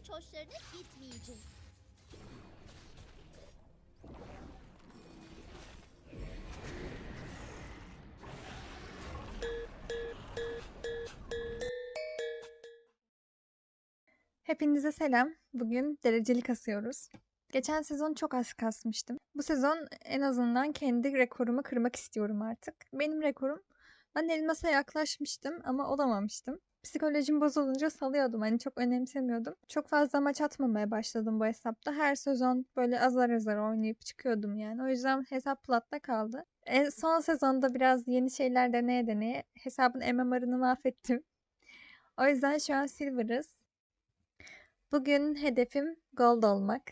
hiç hoşlarına gitmeyecek. Hepinize selam. Bugün dereceli kasıyoruz. Geçen sezon çok az kasmıştım. Bu sezon en azından kendi rekorumu kırmak istiyorum artık. Benim rekorum ben elmasa yaklaşmıştım ama olamamıştım. Psikolojim bozulunca salıyordum. Hani çok önemsemiyordum. Çok fazla maç atmamaya başladım bu hesapta. Her sezon böyle azar azar oynayıp çıkıyordum yani. O yüzden hesap platta kaldı. E, son sezonda biraz yeni şeyler deneye deneye hesabın MMR'ını mahvettim. O yüzden şu an Silver'ız. Bugün hedefim gold olmak.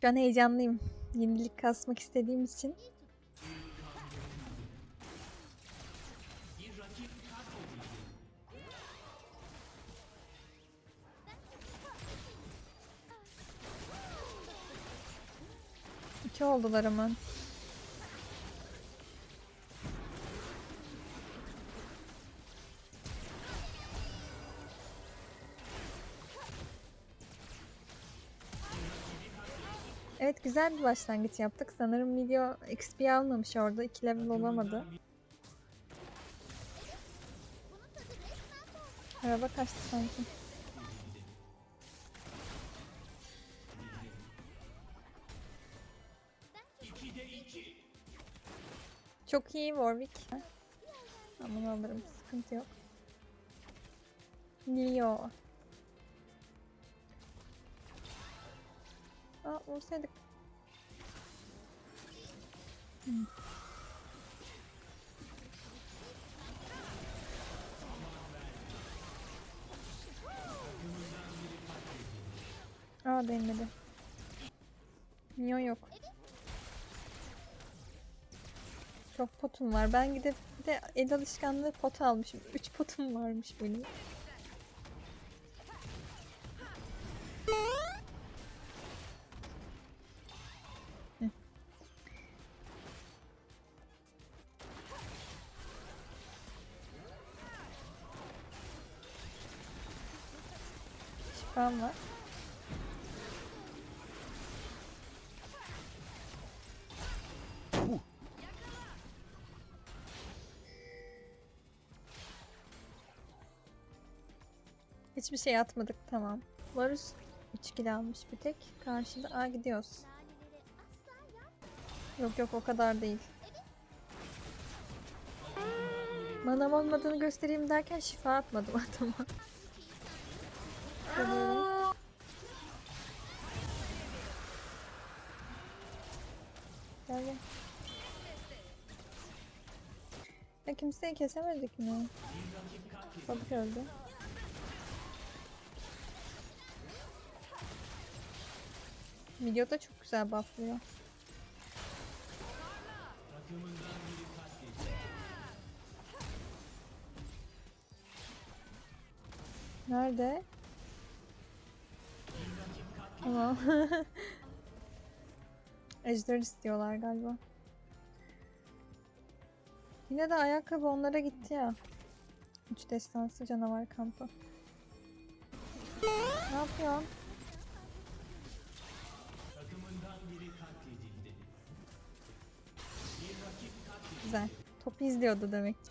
Şu an heyecanlıyım. Yenilik kasmak istediğim için. İki oldular ama. Güzel bir başlangıç yaptık. Sanırım video XP almamış orada. 2 level olamadı. Araba kaçtı sanki. Çok iyi Warwick. Bunu alırım. Sıkıntı yok. Leo. Aa vursaydık. Aa değmedi. Minyon yok. Çok potum var. Ben gidip de el alışkanlığı pot almışım. 3 potum varmış benim. Hiçbir şey atmadık tamam. Varus 3 kilo almış bir tek. Karşıda Aa gidiyoruz. Yok yok o kadar değil. Manam olmadığını göstereyim derken şifa atmadım adama. Gel gel. Ya kimseyi kesemedik mi? Balık öldü. Videoda çok güzel bufflıyor. Nerede? Tamam. Ejder istiyorlar galiba. Yine de ayakkabı onlara gitti ya. Üç destansı canavar kampı. Ne yapıyorsun? Güzel. Topu izliyordu demek. ki.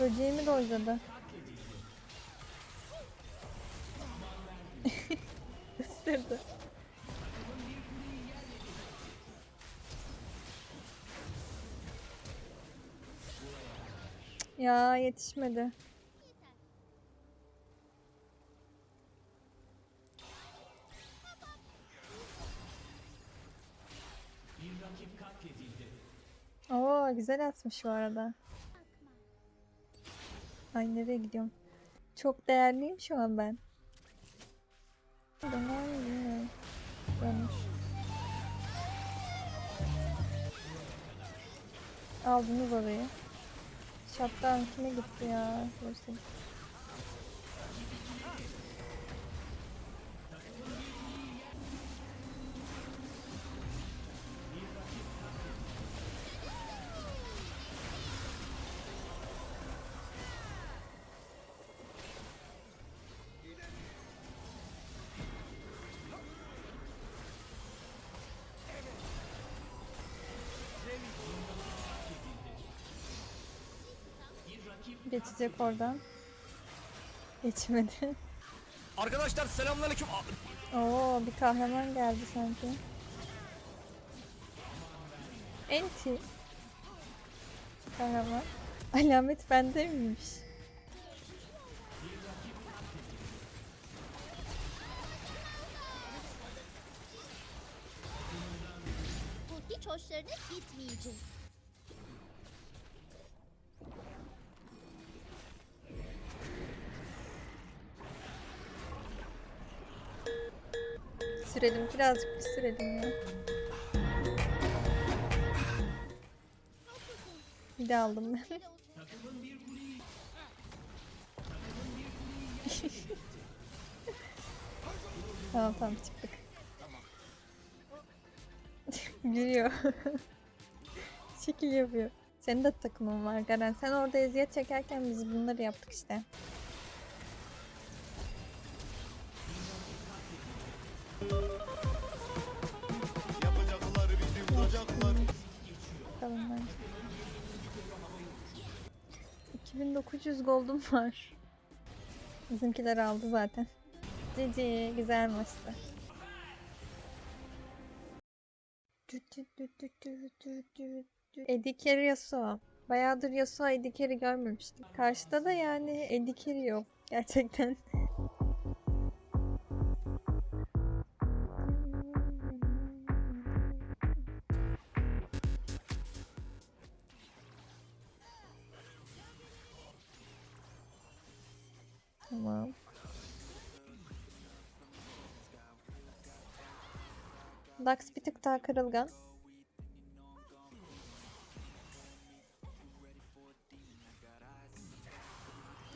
Böceğimi dojladı. Isırdı. Ya yetişmedi. Oo güzel atmış bu arada. Ay nereye gidiyorum? Çok değerliyim şu an ben. Döner mi. Dönmüş. Aldınız orayı. Şaptan kime gitti ya? Görsen. Geçecek oradan. Geçmedi. Arkadaşlar selamünaleyküm. Oo bir kahraman geldi sanki. Enti. Kahraman. Alamet bende miymiş? Bu hiç hoşlarına gitmeyecek. Sürelim birazcık bir sürelim ya. Bir de aldım ben. tamam tamam çıktık. Gülüyor. Şekil yapıyor. Senin de takımın var Garen. Sen orada eziyet çekerken biz bunları yaptık işte. Bakalım ben. 2900 gold'um var. Bizimkiler aldı zaten. Cici güzel maçtı. Carey Yasuo. Bayağıdır Yasuo Carey görmemiştim. Karşıda da yani Carey yok. Gerçekten. Tamam. Lux bir tık daha kırılgan.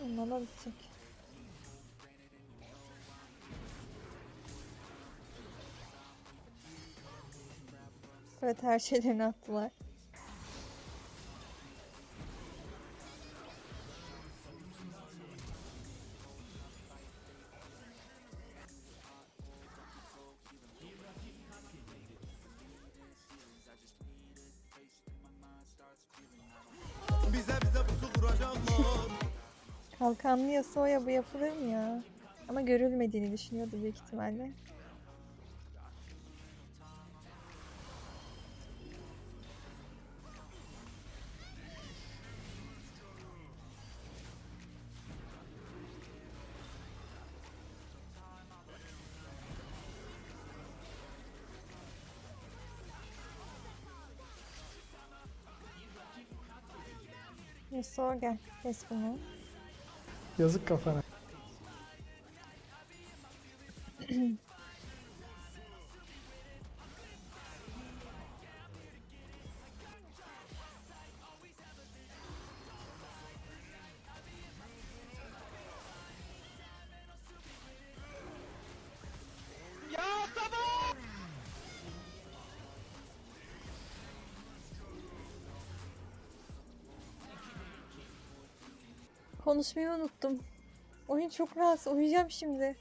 Onlarla bitecek. Evet her şeylerini attılar. Kalkanlı Yasuo'ya bu yapılır mı ya? Ama görülmediğini düşünüyordu büyük ihtimalle. Yasuo gel. Kes bunu. Yazık kafana. Konuşmayı unuttum. Oyun çok rahatsız. Uyuyacağım şimdi.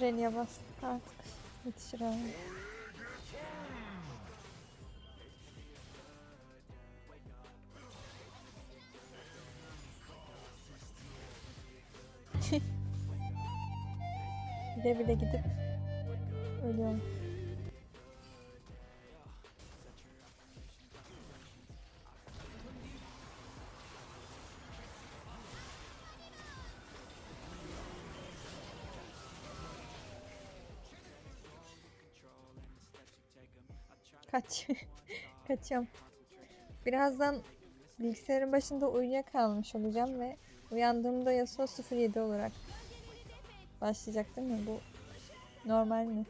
Süreni yavaşlık artık. Yetişir abi. bile bile gidip ölüyorum. Kaç. Kaçıyorum. Birazdan bilgisayarın başında uyuyakalmış olacağım ve uyandığımda Yasuo 07 olarak başlayacak değil mi? Bu normal mi?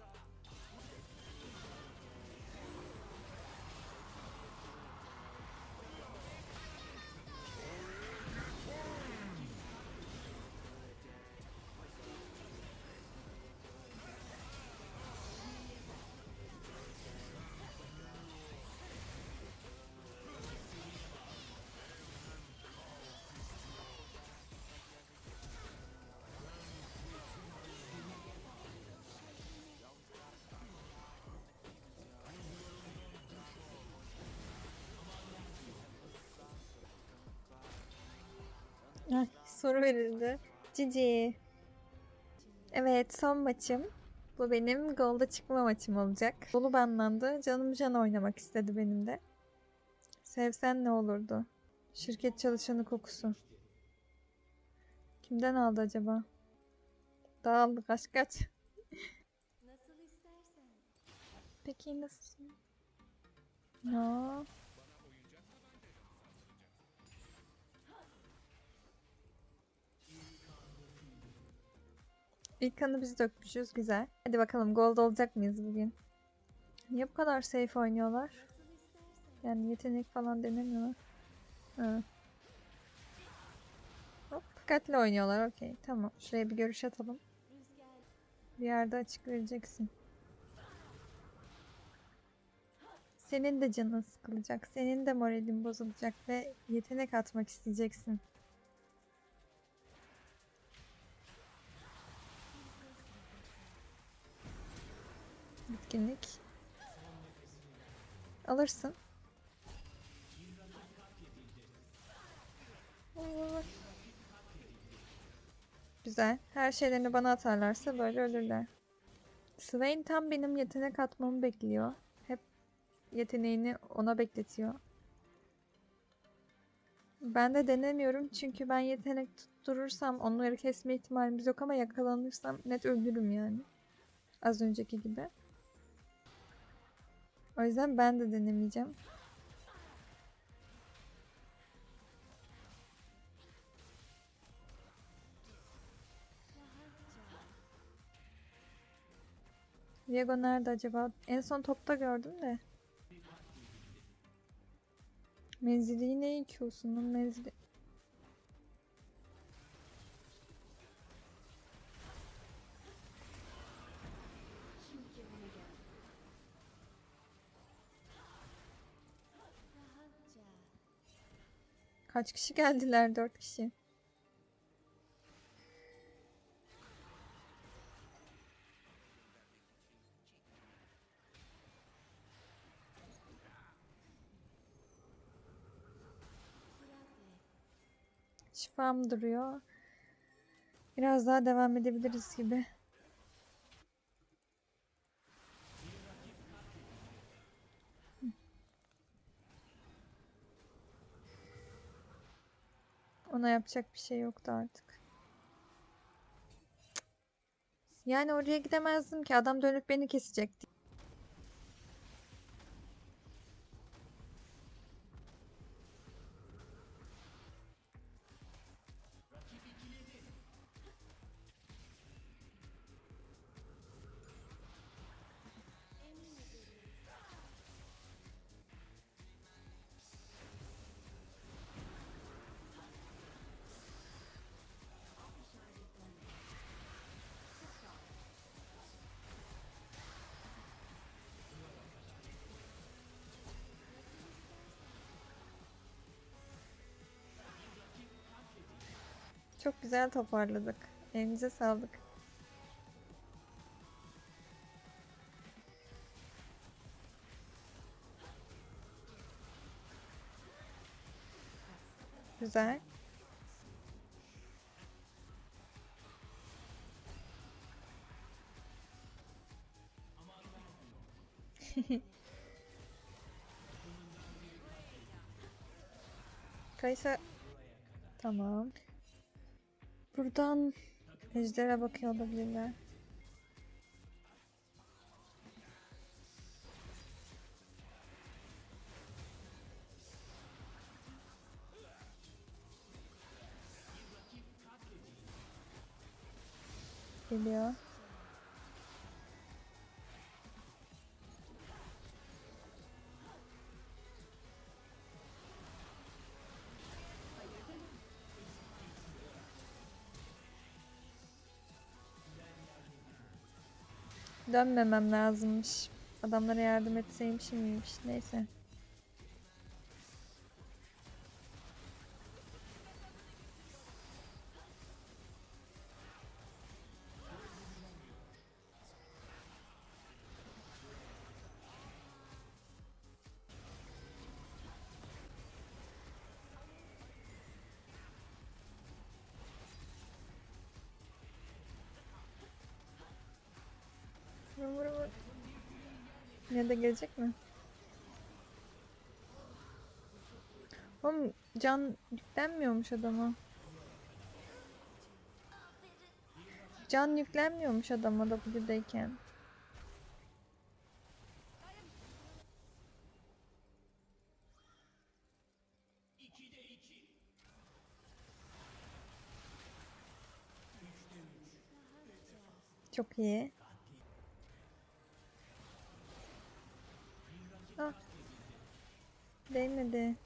Soru verildi. Cici. Evet son maçım. Bu benim golda çıkma maçım olacak. Dolu banlandı. Canım can oynamak istedi benim de. Sevsen ne olurdu? Şirket çalışanı kokusu. Kimden aldı acaba? Dağıldı kaç kaç. Peki nasılsın? No. İlk kanı biz dökmüşüz. Güzel. Hadi bakalım gold olacak mıyız bugün? Niye bu kadar safe oynuyorlar? Yani yetenek falan denemiyorlar. Ha. Hop, dikkatli oynuyorlar. Okey, tamam. Şuraya bir görüş atalım. Bir yerde açık vereceksin. Senin de canın sıkılacak. Senin de moralin bozulacak ve yetenek atmak isteyeceksin. Bitkinlik. Alırsın. Güzel. Her şeylerini bana atarlarsa böyle ölürler. Swain tam benim yetenek atmamı bekliyor. Hep yeteneğini ona bekletiyor. Ben de denemiyorum çünkü ben yetenek tutturursam onları kesme ihtimalimiz yok ama yakalanırsam net öldürürüm yani. Az önceki gibi. O yüzden ben de denemeyeceğim. Viego nerede acaba? En son topta gördüm de. Menzili yine iyi Q'sunun menzili. Kaç kişi geldiler? Dört kişi. Şifam duruyor. Biraz daha devam edebiliriz gibi. Ona yapacak bir şey yoktu artık. Yani oraya gidemezdim ki adam dönüp beni kesecekti. Çok güzel toparladık. Elinize sağlık. Güzel. Kaysa tamam. Buradan Ejder'e bakıyor olabilirler. Geliyor. Dönmemem lazımmış. Adamlara yardım etseymişim iyiymiş. Neyse. Vur vur. Yine de gelecek mi? Oğlum can yüklenmiyormuş adama. Can yüklenmiyormuş adama W'deyken. Çok iyi. Ah. Değmedi.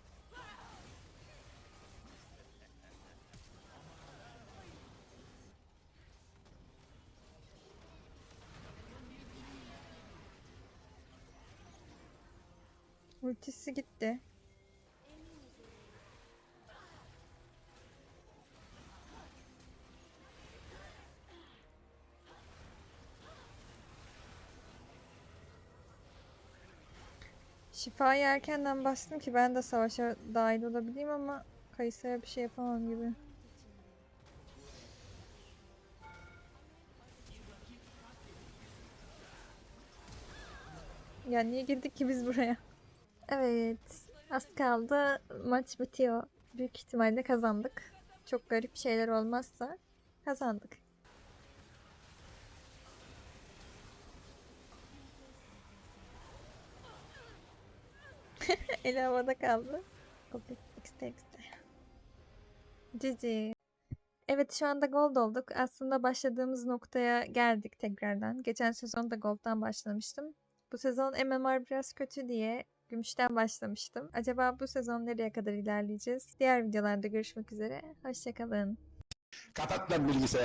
Ultisi gitti. Şifayı erkenden bastım ki ben de savaşa dahil olabileyim ama Kayısı'ya bir şey yapamam gibi. Ya niye girdik ki biz buraya? Evet, az kaldı. Maç bitiyor. Büyük ihtimalle kazandık. Çok garip şeyler olmazsa kazandık. Eli havada kaldı. X'te x'te. Cici. Evet şu anda gold olduk. Aslında başladığımız noktaya geldik tekrardan. Geçen sezon da gold'dan başlamıştım. Bu sezon MMR biraz kötü diye gümüşten başlamıştım. Acaba bu sezon nereye kadar ilerleyeceğiz? Diğer videolarda görüşmek üzere. Hoşçakalın. Kapat lan bilgisayarı.